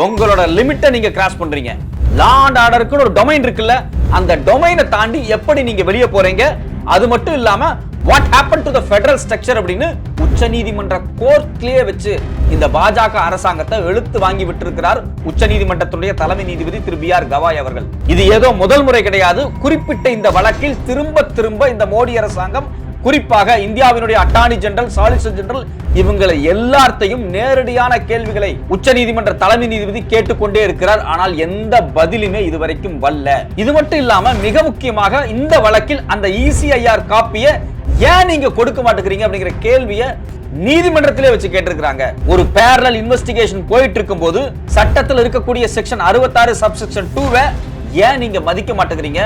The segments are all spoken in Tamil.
உங்களோட லிமிட்டை நீங்க கிராஸ் பண்றீங்க. லா அண்ட் ஒரு டொமைன் இருக்குல்ல அந்த டொமைனை தாண்டி எப்படி நீங்க வெளியே போறீங்க? அது மட்டும் இல்லாம what happen to the federal structure அப்படின்னு உச்சநீதிமன்ற கோர்ட்லயே வச்சு இந்த பாஜக அரசாங்கத்தை எழுத்து வாங்கி விட்டிருக்கிறார் உச்சநீதிமன்றத்துடைய தலைமை நீதிபதி திரு பி ஆர் கவாய் அவர்கள். இது ஏதோ முதல் முறை கிடையாது. குறிப்பிட்ட இந்த வழக்கில் திரும்ப திரும்ப இந்த மோடி அரசாங்கம் குறிப்பாக இந்தியாவினுடைய அட்டார்னி ஜெனரல் சாலிசிட்டர் ஜெனரல் இவங்களை எல்லாத்தையும் நேரடியான கேள்விகளை உச்ச நீதிமன்ற தலைமை நீதிபதி கேட்டுக்கொண்டே இருக்கிறார். ஆனால் எந்த பதிலுமே இதுவரைக்கும் வல்ல இது மட்டும் இல்லாம மிக முக்கியமாக இந்த வழக்கில் அந்த இசிஐஆர் காப்பியை ஏன் நீங்க கொடுக்க மாட்டேங்கிறீங்க அப்படிங்கிற கேள்வியை நீதிமன்றத்திலே வச்சு கேட்டிருக்கிறாங்க. ஒரு பேரல் இன்வெஸ்டிகேஷன் போயிட்டு இருக்கும்போது சட்டத்தில் இருக்கக்கூடிய செக்ஷன் அறுபத்தாறு சப்செக்ஷன் டூவை ஏன் நீங்க மதிக்க மாட்டேங்கிறீங்க?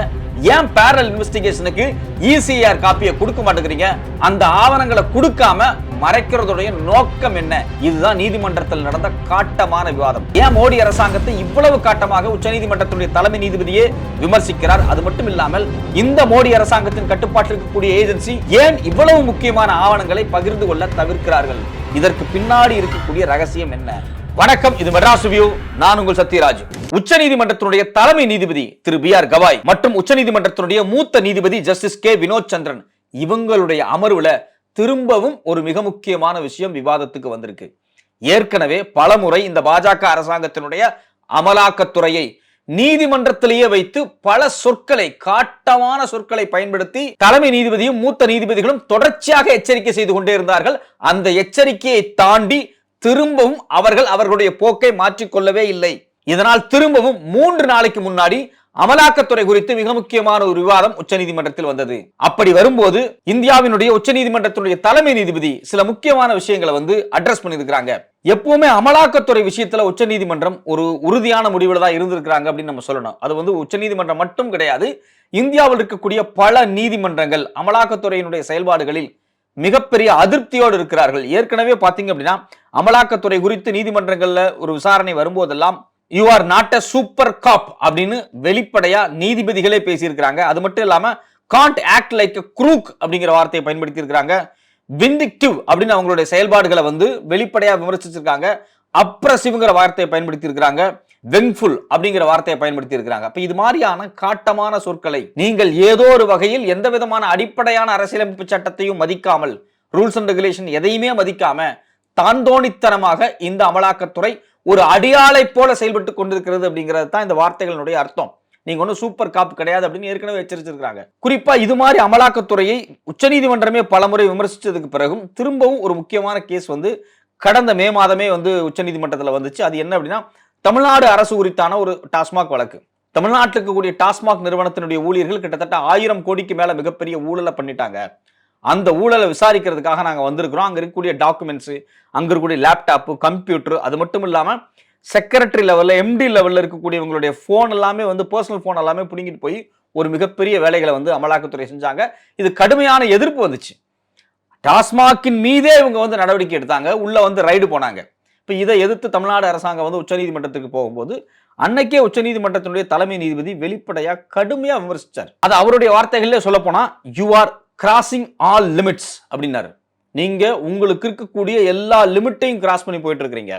ஏன் பேரல் இன்வெஸ்டிகேஷனுக்கு இசிஆர் காப்பியை கொடுக்க மாட்டேங்கிறீங்க? அந்த ஆவணங்களை கொடுக்காம மறைக்கிறதுடைய நோக்கம் என்ன? இதுதான் நீதிமன்றத்தில் நடந்த காட்டமான விவாதம். ஏன் மோடி அரசாங்கத்தை இவ்வளவு காட்டமாக உச்சநீதிமன்றத்துடைய தலைமை நீதிபதியே விமர்சிக்கிறார்? அது மட்டும் இல்லாமல் இந்த மோடி அரசாங்கத்தின் கட்டுப்பாட்டில் இருக்கக்கூடிய ஏஜென்சி ஏன் இவ்வளவு முக்கியமான ஆவணங்களை பகிர்ந்து கொள்ள தவிர்க்கிறார்கள்? இதற்கு பின்னாடி இருக்கக்கூடிய ரகசியம் என்ன? வணக்கம் இது மெட்ராஸ் வியூ நான் உங்கள் சத்யராஜ். உச்சநீதிமன்றத்தினுடைய தலைமை நீதிபதி திரு பி ஆர் கவாய் மற்றும் உச்சநீதிமன்றத்தினுடைய மூத்த நீதிபதி ஜஸ்டிஸ் கே வினோத் சந்திரன் இவங்களுடைய அமர்வுல திரும்பவும் ஒரு மிக முக்கியமான விஷயம் விவாதத்துக்கு வந்திருக்கு. ஏற்கனவே பலமுறை இந்த பாஜக அரசாங்கத்தினுடைய அமலாக்கத்துறையை நீதிமன்றத்திலேயே வைத்து பல சொற்களை காட்டமான சொற்களை பயன்படுத்தி தலைமை நீதிபதியும் மூத்த நீதிபதிகளும் தொடர்ச்சியாக எச்சரிக்கை செய்து கொண்டே இருந்தார்கள். அந்த எச்சரிக்கையை தாண்டி திரும்பவும் அவர்கள் அவர்களுடைய போக்கை மாற்றிக்கொள்ளவே இல்லை. இதனால் திரும்பவும் மூன்று நாளைக்கு முன்னாடி அமலாக்கத்துறை குறித்து மிக முக்கியமான ஒரு விவாதம் உச்சநீதிமன்றத்தில் வந்தது. அப்படி வரும்போது இந்தியாவினுடைய உச்சநீதிமன்றத்தினுடைய தலைமை நீதிபதி சில முக்கியமான விஷயங்களை வந்து அட்ரஸ் பண்ணியிருக்கிறாங்க. எப்பவுமே அமலாக்கத்துறை விஷயத்துல உச்சநீதிமன்றம் ஒரு உறுதியான முடிவில் தான் இருந்திருக்கிறாங்க அப்படின்னு நம்ம சொல்லணும். அது வந்து உச்சநீதிமன்றம் மட்டும் கிடையாது இந்தியாவில் இருக்கக்கூடிய பல நீதிமன்றங்கள் அமலாக்கத்துறையினுடைய செயல்பாடுகளில் மிகப்பெரிய அதிருப்தியோடு இருக்கிறார்கள். ஏற்கனவே பார்த்தீங்க அப்படின்னா அமலாக்கத்துறை குறித்து நீதிமன்றங்களில் ஒரு விசாரணை வரும்போதெல்லாம் you are not a super cop அப்படின்னு வெளிப்படையா நீதிபதிகளே பேசியிருக்கிறாங்க. அது மட்டும் இல்லாம காண்ட் ஆக்ட் லைக் குரூக் அப்படிங்கிற வார்த்தையை பயன்படுத்தி இருக்கிறாங்க விண்டிக்டிவ் அப்படின்னு அவங்களுடைய செயல்பாடுகளை வந்து வெளிப்படையா விமர்சிச்சிருக்காங்க. அப்ரசிவ்ங்கிற வார்த்தையை பயன்படுத்தி இருக்கிறாங்க வெங்ஃபுல் அப்படிங்கிற வார்த்தையை பயன்படுத்தி இருக்கிறாங்க அப்ப இது மாதிரியான காட்டமான சொற்களை நீங்கள் ஏதோ ஒரு வகையில் எந்த விதமான அடிப்படையான அரசியலமைப்பு சட்டத்தையும் மதிக்காமல் ரூல்ஸ் அண்ட் ரெகுலேஷன் எதையுமே மதிக்காம தாந்தோணித்தனமாக இந்த அமலாக்கத்துறை ஒரு அடியாளை போல செயல்பட்டு கொண்டிருக்கிறது அப்படிங்கிறது தான் இந்த வார்த்தைகளினுடைய அர்த்தம். நீங்க ஒன்றும் சூப்பர் காப்பு கிடையாது அப்படின்னு ஏற்கனவே எச்சரிச்சிருக்காங்க குறிப்பா இது மாதிரி அமலாக்கத்துறையை உச்சநீதிமன்றமே பலமுறை விமர்சித்ததுக்கு பிறகும் திரும்பவும் ஒரு முக்கியமான கேஸ் வந்து கடந்த மே மாதமே வந்து உச்சநீதிமன்றத்தில் வந்துச்சு. அது என்ன அப்படின்னா தமிழ்நாடு அரசு குறித்தான ஒரு டாஸ்மாக் வழக்கு. தமிழ்நாட்டில் இருக்கக்கூடிய டாஸ்மாக் நிறுவனத்தினுடைய ஊழியர்கள் கிட்டத்தட்ட ஆயிரம் கோடிக்கு மேல மிகப்பெரிய ஊழலை பண்ணிட்டாங்க. அந்த ஊழலை விசாரிக்கிறதுக்காக நாங்கள் வந்திருக்கிறோம். அங்கே இருக்கக்கூடிய டாக்குமெண்ட்ஸு அங்கே இருக்கக்கூடிய லேப்டாப்பு கம்ப்யூட்டர் அது மட்டும் இல்லாமல் செக்ரட்டரி லெவலில் எம்டி லெவலில் இருக்கக்கூடியவங்களுடைய ஃபோன் எல்லாமே வந்து பர்சனல் ஃபோன் எல்லாமே பிடுங்கிட்டு போய் ஒரு மிகப்பெரிய வேலைகளை வந்து அமலாக்கத்துறை செஞ்சாங்க. இது கடுமையான எதிர்ப்பு வந்துச்சு. டாஸ்மாகின் மீதே இவங்க வந்து நடவடிக்கை எடுத்தாங்க. உள்ளே வந்து ரைடு போனாங்க. இப்போ இதை எதிர்த்து தமிழ்நாடு அரசாங்கம் வந்து உச்சநீதிமன்றத்துக்கு போகும்போது அன்னைக்கே உச்சநீதிமன்றத்தினுடைய தலைமை நீதிபதி வெளிப்படையாக கடுமையாக விமர்சிச்சார். அது அவருடைய வார்த்தைகளில் சொல்லப்போனால் you are crossing all limits அப்படின்னாரு. நீங்கள் உங்களுக்கு இருக்கக்கூடிய எல்லா லிமிட்டையும் கிராஸ் பண்ணி போயிட்டு இருக்கிறீங்க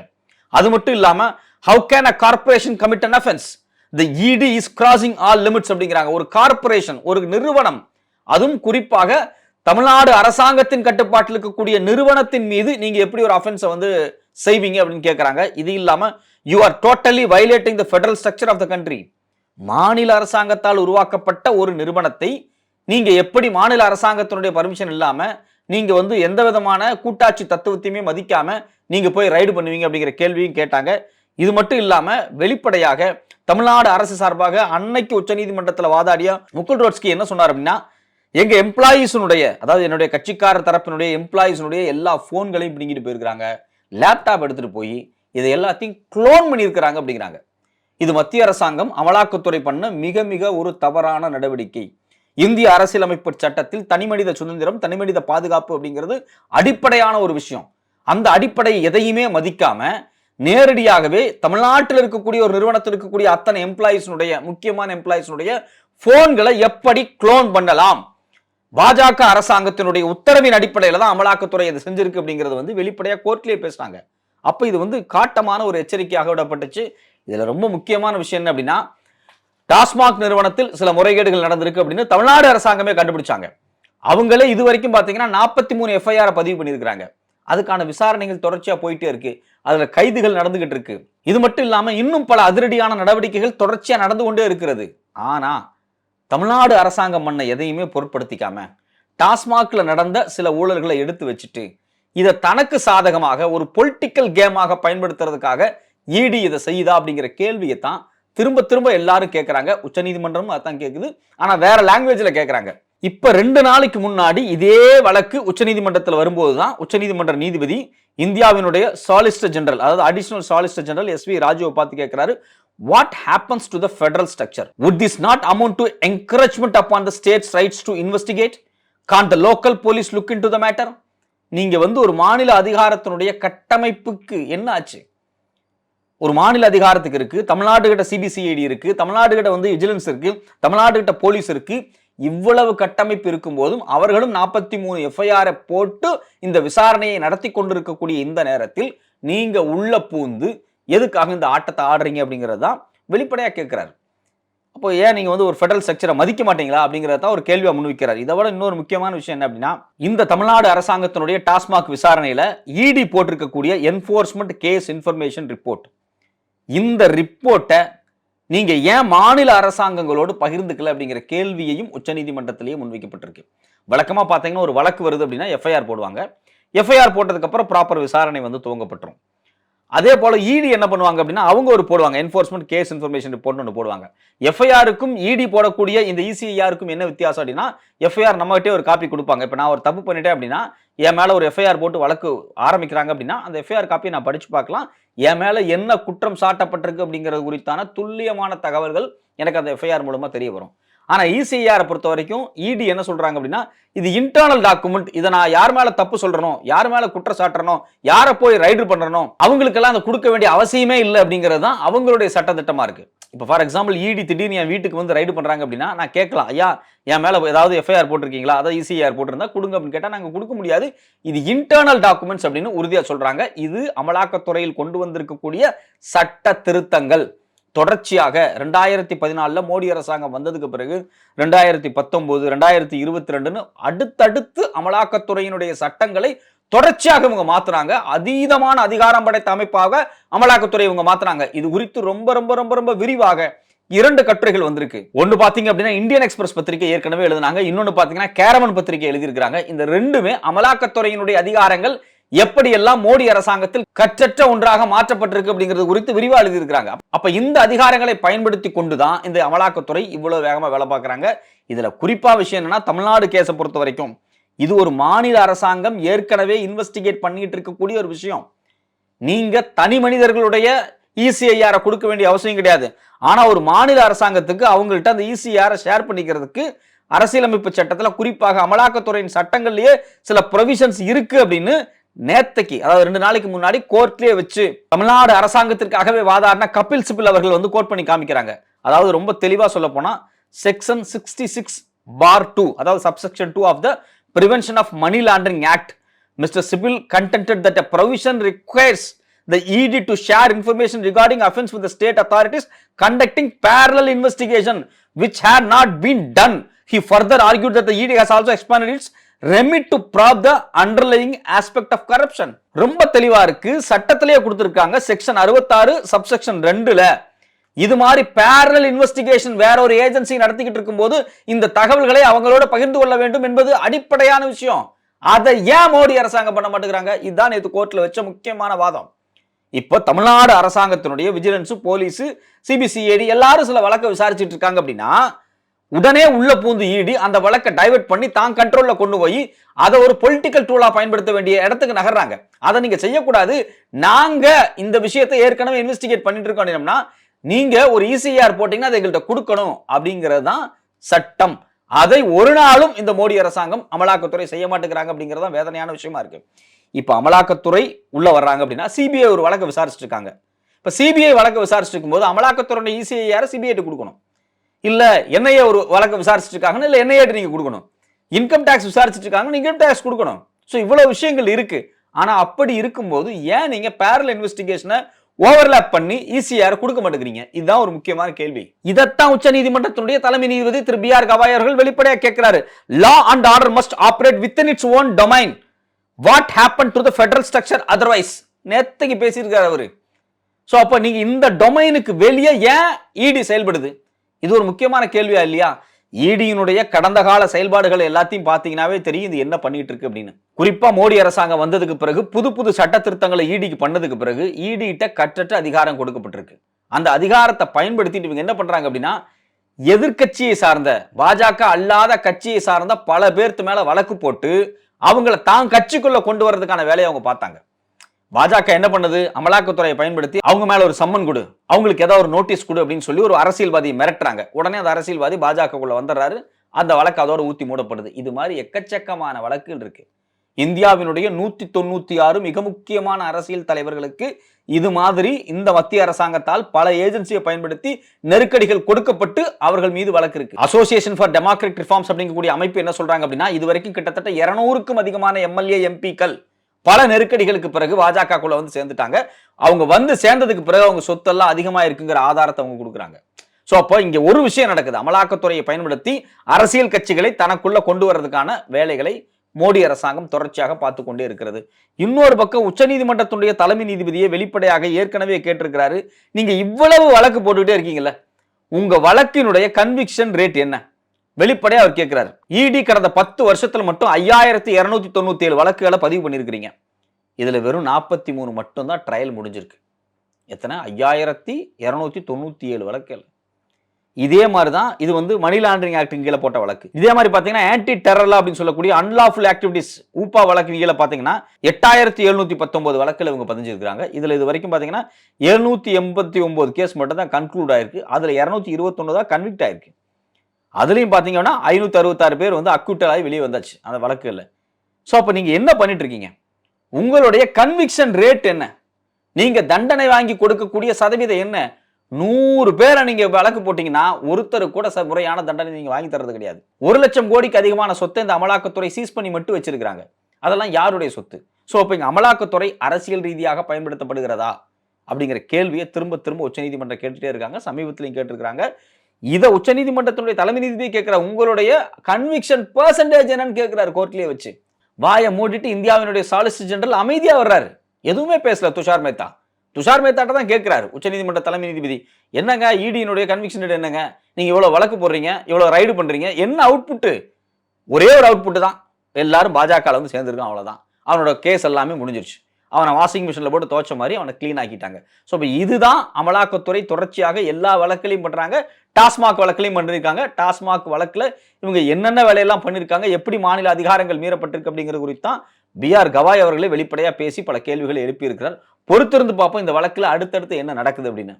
அது மட்டும் இல்லாமல் how can a corporation commit an offence the ED is crossing all limits அப்படிங்கிறாங்க. ஒரு கார்பரேஷன் ஒரு நிறுவனம் அதுவும் குறிப்பாக தமிழ்நாடு அரசாங்கத்தின் கட்டுப்பாட்டில் இருக்கக்கூடிய நிறுவனத்தின் மீது நீங்கள் எப்படி ஒரு அஃபென்ஸை வந்து செய்வீங்க அப்படின்னு கேட்குறாங்க இது இல்லாமல் you are totally violating the federal structure of the country மாநில அரசாங்கத்தால் உருவாக்கப்பட்ட ஒரு நிறுவனத்தை நீங்கள் எப்படி மாநில அரசாங்கத்தினுடைய பர்மிஷன் இல்லாமல் நீங்கள் வந்து எந்த விதமான கூட்டாட்சி தத்துவத்தையுமே மதிக்காமல் நீங்கள் போய் ரைடு பண்ணுவீங்க அப்படிங்கிற கேள்வியும் கேட்டாங்க. இது மட்டும் இல்லாமல் வெளிப்படையாக தமிழ்நாடு அரசு சார்பாக அன்னைக்கு உச்சநீதிமன்றத்தில் வாதாடிய முகுல் ரோட்ஸ்கி என்ன சொன்னார் அப்படின்னா எங்கள் எம்ப்ளாயீஸினுடைய அதாவது என்னுடைய கட்சிக்காரர் தரப்பினுடைய எம்ப்ளாயீஸினுடைய எல்லா ஃபோன்களையும் பிடிங்கிட்டு போயிருக்கிறாங்க. லேப்டாப் எடுத்துகிட்டு போய் இதை எல்லாத்தையும் க்ளோன் பண்ணியிருக்கிறாங்க அப்படிங்கிறாங்க. இது மத்திய அரசாங்கம் அமலாக்கத்துறை பண்ண மிக மிக ஒரு தவறான நடவடிக்கை. இந்திய அரசியலமைப்பு சட்டத்தில் தனிமனித சுதந்திரம் தனிமனித பாதுகாப்பு அப்படிங்கிறது அடிப்படையான ஒரு விஷயம். அந்த அடிப்படை எதையுமே மதிக்காம நேரடியாகவே தமிழ்நாட்டில் இருக்கக்கூடிய ஒரு நிறுவனத்தில் இருக்கக்கூடிய அத்தனை எம்ப்ளாயிஸ்னுடைய முக்கியமான எம்ப்ளாயிஸ்னுடைய போன்களை எப்படி க்ளோன் பண்ணலாம்? பாஜக அரசாங்கத்தினுடைய உத்தரவின் அடிப்படையில் தான் அமலாக்கத்துறை இது செஞ்சிருக்கு அப்படிங்கிறது வந்து வெளிப்படையாக கோர்ட்லேயே பேசுறாங்க. அப்போ இது வந்து காட்டமான ஒரு எச்சரிக்கையாக விடப்பட்டுச்சு. இதில் ரொம்ப முக்கியமான விஷயம் என்ன அப்படின்னா டாஸ்மாக் நிறுவனத்தில் சில முறைகேடுகள் நடந்திருக்கு அப்படின்னு தமிழ்நாடு அரசாங்கமே கண்டுபிடிச்சாங்க. அவங்களே இது வரைக்கும் பார்த்தீங்கன்னா நாற்பத்தி மூணு எஃப்ஐஆர் பதிவு பண்ணியிருக்கிறாங்க. அதுக்கான விசாரணைகள் தொடர்ச்சியாக போயிட்டே இருக்கு. அதில் கைதுகள் நடந்துகிட்டு இருக்கு. இது மட்டும் இல்லாமல் இன்னும் பல அதிரடியான நடவடிக்கைகள் தொடர்ச்சியாக நடந்து கொண்டே இருக்கிறது. ஆனா தமிழ்நாடு அரசாங்கம் பண்ண எதையுமே பொருட்படுத்திக்காம டாஸ்மாக்ல நடந்த சில ஊழல்களை எடுத்து வச்சுட்டு இதை தனக்கு சாதகமாக ஒரு பொலிட்டிக்கல் கேமாக பயன்படுத்துறதுக்காக இடி இதை செய்யுதா அப்படிங்கிற கேள்வியை தான் திரும்ப திரும்ப எல்லாரும் கேட்குறாங்க உச்சநீதிமன்றமும் அதான் கேட்குது ஆனால் வேற லாங்குவேஜில் கேட்குறாங்க இப்போ ரெண்டு நாளைக்கு முன்னாடி இதே வழக்கு உச்சநீதிமன்றத்தில் வரும்போது தான் உச்சநீதிமன்ற நீதிபதி இந்தியாவினுடைய சாலிசிட்டர் ஜெனரல் அதாவது additional solicitor general S V ராஜுவை பார்த்து கேட்கிறாரு what happens to the federal structure would this not amount to encouragement encouragement the states rights to investigate can the local police look into the matter நீங்கள் வந்து ஒரு மாநில அதிகாரத்தினுடைய கட்டமைப்புக்கு என்ன ஆச்சு ஒரு மாநில அதிகாரத்துக்கு இருக்கு தமிழ்நாடு கிட்ட சிபிசிஐடி இருக்கு தமிழ்நாடு கிட்ட வந்து விஜிலன்ஸ் இருக்கு தமிழ்நாடு கிட்ட போலீஸ் இருக்கு. இவ்வளவு கட்டமைப்பு இருக்கும் போதும் அவர்களும் நாற்பத்தி மூணு எஃப்ஐஆரை போட்டு இந்த விசாரணையை நடத்தி கொண்டிருக்கக்கூடிய இந்த நேரத்தில் நீங்க உள்ள பூந்து எதுக்காக இந்த ஆட்டத்தை ஆடுறீங்க அப்படிங்கிறது தான் வெளிப்படையாக கேட்கிறாரு. அப்போ ஏன் நீங்கள் வந்து ஒரு ஃபெடரல் ஸ்ட்ரக்சரை மதிக்க மாட்டீங்களா அப்படிங்கிறத தான் ஒரு கேள்வியை முன்வைக்கிறார். இதை விட இன்னொரு முக்கியமான விஷயம் என்ன அப்படின்னா இந்த தமிழ்நாடு அரசாங்கத்தினுடைய டாஸ்மாக் விசாரணையில் இடி போட்டிருக்கக்கூடிய என்ஃபோர்ஸ்மெண்ட் கேஸ் இன்ஃபர்மேஷன் ரிப்போர்ட் இந்த ரிப்போர்ட்டை நீங்கள் ஏன் மாநில அரசாங்கங்களோடு பகிர்ந்துக்கல அப்படிங்கிற கேள்வியையும் உச்சநீதிமன்றத்திலேயே முன்வைக்கப்பட்டிருக்கு. வழக்கமாக பார்த்தீங்கன்னா ஒரு வழக்கு வருது அப்படின்னா எஃப்ஐஆர் போடுவாங்க. எஃப்ஐஆர் போட்டதுக்கப்புறம் ப்ராப்பர் விசாரணை வந்து துவங்கப்பட்டுரும். அதே போல் இடி என்ன பண்ணுவாங்க அப்படின்னா அவங்க ஒரு போடுவாங்க. என்ஃபோர்ஸ்மெண்ட் கேஸ் இன்ஃபர்மேஷன் ரிப்போர்ட் ஒன்று போடுவாங்க. எஃப்ஐஆருக்கும் இடி போடக்கூடிய இந்த இசிஐஆருக்கும் என்ன வித்தியாசம் அப்படின்னா எஃப்ஐஆர் நம்மகிட்டே ஒரு காப்பி கொடுப்பாங்க. இப்போ நான் ஒரு தப்பு பண்ணிட்டேன் அப்படின்னா என் மேலே ஒரு எஃப்ஐஆர் போட்டு வழக்கு ஆரம்பிக்கிறாங்க அப்படின்னா அந்த எஃப்ஐஆர் காப்பியை நான் படித்து பார்க்கலாம். என் மேலே என்ன குற்றம் சாட்டப்பட்டிருக்கு அப்படிங்கிறது குறித்தான துல்லியமான தகவல்கள் எனக்கு அந்த எஃப்ஐஆர் மூலமாக தெரிய வரும். ஆனால் இசிஐஆரை பொறுத்த வரைக்கும் இடி என்ன சொல்கிறாங்க அப்படின்னா இது இன்டர்னல் டாக்குமெண்ட் இதை நான் யார் மேலே தப்பு சொல்கிறனோ யார் மேலே குற்றம் சாட்டுறனோ யாரை போய் ரைடு பண்ணுறனோ அவங்களுக்கெல்லாம் அதை கொடுக்க வேண்டிய அவசியமே இல்லை அப்படிங்கிறது தான் அவங்களுடைய சட்டத்திட்டமாக இருக்குது இப்போ ஃபார் எக்ஸாம்பிள் இடி திடீர்னு என் வீட்டுக்கு வந்து ரைடு பண்ணுறாங்க அப்படின்னா நான் கேட்கலாம் ஐயா என் மேலே ஏதாவது எஃப்ஐஆர் போட்டிருக்கீங்களா? அதாவது இசிஐஆர் போட்டிருந்தா கொடுங்க அப்படின்னு கேட்டால் நாங்கள் கொடுக்க முடியாது. இது இன்டர்னல் டாக்குமெண்ட்ஸ் அப்படின்னு உறுதியாக சொல்கிறாங்க இது அமலாக்கத்துறையில் கொண்டு வந்திருக்கக்கூடிய சட்ட திருத்தங்கள். தொடர்ச்சியாக ரெண்டாயிரத்தி பதினாலில் மோடி அரசாங்கம் வந்ததுக்கு பிறகு ரெண்டாயிரத்தி பத்தொம்போது ரெண்டாயிரத்தி இருபத்தி ரெண்டுன்னு அடுத்தடுத்து அமலாக்கத்துறையினுடைய சட்டங்களை தொடர்ச்சியாக இவங்க மாத்துறாங்க அதீதமான அதிகாரம் படைத்த அமைப்பாக அமலாக்கத்துறை இவங்க மாத்துறாங்க இது குறித்து ரொம்ப ரொம்ப ரொம்ப ரொம்ப விரிவாக இரண்டு கட்டுரைகள் வந்திருக்கு. ஒன்று பார்த்தீங்க அப்படின்னா இந்தியன் எக்ஸ்பிரஸ் பத்திரிகை ஏற்கனவே எழுதினாங்க. இன்னொன்று பார்த்தீங்கன்னா கேரவன் பத்திரிகை எழுதியிருக்கிறாங்க. இந்த ரெண்டுமே அமலாக்கத்துறையினுடைய அதிகாரங்கள் எப்படியெல்லாம் மோடி அரசாங்கத்தில் கற்றற்ற ஒன்றாக மாற்றப்பட்டிருக்கு அப்படிங்கிறது குறித்து விரிவாக எழுதியிருக்கிறாங்க. அப்ப இந்த அதிகாரங்களை பயன்படுத்தி கொண்டுதான் இந்த அமலாக்கத்துறை இவ்வளவு வேகமா வேலை பார்க்கறாங்க. இதுல குறிப்பா விஷயம் என்னன்னா தமிழ்நாடு கேஸை பொறுத்த வரைக்கும் இது ஒரு மாநில அரசாங்கம் ஏற்கனவே இன்வெஸ்டிகேட் பண்ணிட்டு இருக்கக்கூடிய ஒரு விஷயம். நீங்க தனி மனிதர்களுடைய இசிஐஆரை கொடுக்க வேண்டிய அவசியம் கிடையாது. ஆனா ஒரு மாநில அரசாங்கத்துக்கு அவங்கள்ட்ட அந்த இசிஆரை ஷேர் பண்ணிக்கிறதுக்கு அரசியலமைப்பு சட்டத்தில் குறிப்பாக அமலாக்கத்துறையின் சட்டங்கள்லயே சில ப்ரொவிஷன்ஸ் இருக்கு அப்படின்னு நேத்தைக்கு அதாவது ரெண்டு நாளைக்கு முன்னாடி கோர்ட்லேயே வச்சு தமிழ்நாடு அரசாங்கத்திற்காகவே வாதாடின கபில் சிபில் அவர்கள் வந்து கோர்ட் பண்ணி காமிக்கிறாங்க. அதாவது ரொம்ப தெளிவாக சொல்ல போனால் செக்ஷன் சிக்ஸ்டி சிக்ஸ் பார் டூ அதாவது subsection two of the prevention of money laundering act mister Sibal contended that a provision requires the ED to share information regarding offense with the state authorities conducting parallel investigation which had not been done. He further argued that the ED has also expanded its remit to probe the underlying aspect of corruption. ரொம்ப தெளிவா இருக்கு சட்டத்திலேயே கொடுத்திருக்காங்க செக்ஷன் அறுபத்தாறு சப்செக்ஷன் ரெண்டுல இது மாதிரி பேரல் இன்வெஸ்டிகேஷன் வேற ஒரு ஏஜென்சி நடத்திக்கிட்டு இருக்கும்போது இந்த தகவல்களை அவங்களோட பகிர்ந்து கொள்ள வேண்டும் என்பது அடிப்படையான விஷயம். அதை ஏன் மோடி அரசாங்கம் பண்ண மாட்டேங்கிறாங்க? இதுதான் நேற்று கோர்ட்டில் வச்ச முக்கியமான வாதம். இப்போ தமிழ்நாடு அரசாங்கத்தினுடைய விஜிலன்ஸு போலீஸு சிபிசிஐடி எல்லாரும் சில வழக்கை விசாரிச்சுட்டு இருக்காங்க அப்படின்னா உடனே உள்ள பூந்து ஈடி அந்த வழக்கை டைவர்ட் பண்ணி தான் கண்ட்ரோல்ல கொண்டு போய் அதை ஒரு பொலிட்டிக்கல் டூலா பயன்படுத்த வேண்டிய இடத்துக்கு நகர்றாங்க. அதை நீங்க செய்யக்கூடாது. நாங்க இந்த விஷயத்தை ஏற்கனவே இன்வெஸ்டிகேட் பண்ணிட்டு இருக்கோம் அப்படின்னா நீங்க ஒரு இசிஆர் போட்டீங்கன்னா அதை எங்கள்கிட்ட கொடுக்கணும் அப்படிங்கிறது தான் சட்டம். அதை ஒரு நாளும் இந்த மோடி அரசாங்கம் அமலாக்கத்துறை செய்ய மாட்டேங்கிறாங்க அப்படிங்கிறது தான் வேதனையான விஷயமா இருக்கு. இப்போ அமலாக்கத்துறை உள்ள வர்றாங்க அப்படின்னா சிபிஐ ஒரு வழக்கை விசாரிச்சிருக்காங்க இப்போ சிபிஐ வழக்கை விசாரிச்சிருக்கும் இருக்கும்போது அமலாக்கத்துறை இசிஐஆர் சிபிஐட்டு கொடுக்கணும். இல்லை என்ஐஏ ஒரு வழக்கை விசாரிச்சுட்டு இல்லை என்ஐஏட்டு நீங்கள் கொடுக்கணும். இன்கம் டேக்ஸ் விசாரிச்சுட்டு இருக்காங்க இன்கம் டேக்ஸ் கொடுக்கணும். ஸோ இவ்வளோ விஷயங்கள் இருக்கு. ஆனால் அப்படி இருக்கும்போது ஏன் நீங்கள் பேரல் இன்வெஸ்டிகேஷனை ஓவர்லாப் பண்ணி ஈஸியாக கொடுக்க மாட்டேங்கிறீங்க. இதுதான் ஒரு முக்கியமான கேள்வி. இதைத்தான் உச்ச நீதிமன்றத்தினுடைய தலைமை நீதிபதி திரு பி ஆர் கவாய் அவர்கள் வெளிப்படையாக கேட்கிறாரு. Law and order must operate within its own domain what happen to the federal structure otherwise நேத்தைக்கு பேசியிருக்காரு அவரு. ஸோ அப்போ நீங்கள் இந்த டொமைனுக்கு வெளியே ஏன் இடி செயல்படுது? இது ஒரு முக்கியமான கேள்வியா இல்லையா? ஈடியினுடைய கடந்த கால செயல்பாடுகள் எல்லாத்தையும் பார்த்தீங்கன்னாவே தெரியும் இது என்ன பண்ணிட்டு இருக்கு அப்படின்னு. குறிப்பா மோடி அரசாங்கம் வந்ததுக்கு பிறகு புது புது சட்ட திருத்தங்களை ஈடிக்கு பண்ணதுக்கு பிறகு ஈடிட்ட கற்றற்ற அதிகாரம் கொடுக்கப்பட்டிருக்கு. அந்த அதிகாரத்தை பயன்படுத்திட்டு இவங்க என்ன பண்றாங்க அப்படின்னா எதிர்க்கட்சியை சார்ந்த பாஜக அல்லாத கட்சியை சார்ந்த பல பேர்த்து மேல வழக்கு போட்டு அவங்கள தான் கட்சிக்குள்ள கொண்டு வர்றதுக்கான வேலையை அவங்க பார்த்தாங்க. பாஜக என்ன பண்ணுது? அமலாக்கத்துறையை பயன்படுத்தி அவங்க மேல ஒரு சம்மன் கொடு. அவங்களுக்கு ஏதாவது ஒரு நோட்டீஸ் கொடு அப்படின்னு சொல்லி ஒரு அரசியல்வாதியை மிரட்டுறாங்க. உடனே அந்த அரசியல்வாதி பாஜகக்குள்ள வந்துடுறாரு. அந்த வழக்கு அதோட ஊத்தி மூடப்படுது. இது மாதிரி எக்கச்சக்கமான வழக்குகள் இருக்கு. இந்தியாவினுடைய நூத்தி தொண்ணூத்தி ஆறு மிக முக்கியமான அரசியல் தலைவர்களுக்கு இது மாதிரி இந்த மத்திய அரசாங்கத்தால் பல ஏஜென்சியை பயன்படுத்தி நெருக்கடிகள் கொடுக்கப்பட்டு அவர்கள் மீது வழக்கு இருக்கு. அசோசியேஷன் ஃபார் டெமோக்ராட்டிக் ரிஃபார்ம்ஸ் அப்படிங்கக்கூடிய அமைப்பு என்ன சொல்றாங்க அப்படின்னா இது வரைக்கும் கிட்டத்தட்ட இருநூறுக்கும் அதிகமான எம்எல்ஏ எம்பிக்கள் பல நெருக்கடிகளுக்கு பிறகு பாஜகக்குள்ள வந்து சேர்ந்துட்டாங்க. அவங்க வந்து சேர்ந்ததுக்கு பிறகு அவங்க சொத்தெல்லாம் அதிகமா இருக்குங்கிற ஆதாரத்தை அவங்க கொடுக்குறாங்க. ஸோ அப்போ இங்கே ஒரு விஷயம் நடக்குது. அமலாக்கத்துறையை பயன்படுத்தி அரசியல் கட்சிகளை தனக்குள்ள கொண்டு வர்றதுக்கான வேலைகளை மோடி அரசாங்கம் தொடர்ச்சியாக பார்த்து கொண்டே இருக்கிறது. இன்னொரு பக்கம் உச்சநீதிமன்றத்துடைய தலைமை நீதிபதியை வெளிப்படையாக ஏற்கனவே கேட்டிருக்கிறாரு. நீங்க இவ்வளவு வழக்கு போட்டுக்கிட்டே இருக்கீங்கல்ல. உங்க வழக்கினுடைய கன்விக்ஷன் ரேட் என்ன? வெளிப்படையா அவர் கேட்கிறார் இடி கடந்த பத்து வருஷத்துல மட்டும் ஐயாயிரத்தி இருநூத்தி தொண்ணூத்தி ஏழு வழக்குகளை பதிவு பண்ணியிருக்கிறீங்க. இதுல வெறும் நாற்பத்தி மூணு மட்டும்தான் ட்ரையல் முடிஞ்சிருக்கு. எத்தனை? ஐயாயிரத்தி இரநூத்தி தொண்ணூத்தி ஏழு வழக்குகள். இதே மாதிரி தான் இது வந்து மணி லாண்டரிங் ஆக்டின் கீழே போட்ட வழக்கு. இதே மாதிரி பார்த்தீங்கன்னா ஆன்டி டெரர்லா அப்படின்னு சொல்லக்கூடிய அன்லாஃபுல் ஆக்டிவிட்டிஸ் ஊப்பா வழக்கு கீழே பார்த்தீங்கன்னா எட்டாயிரத்தி எழுநூத்தி பத்தொன்பது வழக்கில் இவங்க பதிஞ்சிருக்காங்க இதில் இது வரைக்கும் பார்த்தீங்கன்னா எழுநூத்தி எண்பத்தி ஒன்பது கேஸ் மட்டும் தான் கன்க்ளூட் ஆயிருக்கு. அதில் இரநூத்தி இருபத்தொன்னு தான் கன்விக்ட் ஆயிருக்கு. அதுலேயும் பார்த்தீங்கன்னா ஐநூற்றி அறுபத்தாறு பேர் வந்து அக்யூட்டலாகி வெளியே வந்தாச்சு அந்த வழக்குல ஸோ அப்போ நீங்கள் என்ன பண்ணிட்டு இருக்கீங்க? உங்களுடைய கன்விக்ஷன் ரேட் என்ன? நீங்கள் தண்டனை வாங்கி கொடுக்கக்கூடிய சதவீதம் என்ன? நூறு பேரை நீங்கள் வழக்கு போட்டிங்கன்னா ஒருத்தர் கூட ச- முறையான தண்டனை நீங்கள் வாங்கி தர்றது கிடையாது. ஒரு லட்சம் கோடிக்கு அதிகமான சொத்தை இந்த அமலாக்கத்துறை சீஸ் பண்ணி மட்டும் வச்சிருக்கிறாங்க. அதெல்லாம் யாருடைய சொத்து? ஸோ இப்போ இங்கே அமலாக்கத்துறை அரசியல் ரீதியாக பயன்படுத்தப்படுகிறதா? அப்படிங்கிற கேள்வியை திரும்ப திரும்ப உச்சநீதிமன்றம் கேட்டுகிட்டே இருக்காங்க சமீபத்திலையும் கேட்டிருக்கிறாங்க. இதை உச்சநீதிமன்றத்தினுடைய தலைமை நீதிபதி கேட்கிற உங்களுடைய கன்விக்ஷன் பர்சன்டேஜ் என்னன்னு கேட்கிறாரு கோர்ட்லயே வச்சு. வாயை மூடிட்டு இந்தியாவினுடைய சாலிசிட்டர் ஜெனரல் அமைதியா வர்றாரு. எதுவுமே பேசல துஷார் மேத்தா. துஷார் மேத்தாட்ட தான் கேட்கிறாரு உச்சநீதிமன்ற தலைமை நீதிபதி. என்னங்க இடியினுடைய கன்விக்ஷன் ரேட் என்னங்க? நீங்க இவ்வளவு வழக்கு போடுறீங்க இவ்வளவு ரைடு பண்றீங்க என்ன அவுட்புட்டு ஒரே ஒரு அவுட்புட்டு தான். எல்லாரும் பாஜக வந்து சேர்ந்துருக்கோம் அவ்வளவுதான். அவனோட கேஸ் எல்லாமே முடிஞ்சிருச்சு. அவனை வாஷிங் மிஷினில் போட்டு துவைச்ச மாதிரி அவனை க்ளீன் ஆக்கிட்டாங்க. ஸோ இப்போ இதுதான் அமலாக்கத்துறை தொடர்ச்சியாக எல்லா வழக்குலையும் பண்ணுறாங்க டாஸ்மாக் வழக்குலையும் பண்ணியிருக்காங்க டாஸ்மாக் வழக்கில் இவங்க என்னென்ன வேலையெல்லாம் பண்ணியிருக்காங்க எப்படி மாநில அதிகாரங்கள் மீறப்பட்டிருக்கு அப்படிங்கிறது குறித்து தான் பி ஆர் கவாய் அவர்களே வெளிப்படையாக பேசி பல கேள்விகளை எழுப்பியிருக்கிறார். பொறுத்திருந்து பார்ப்போம் இந்த வழக்கில் அடுத்தடுத்து என்ன நடக்குது அப்படின்னு.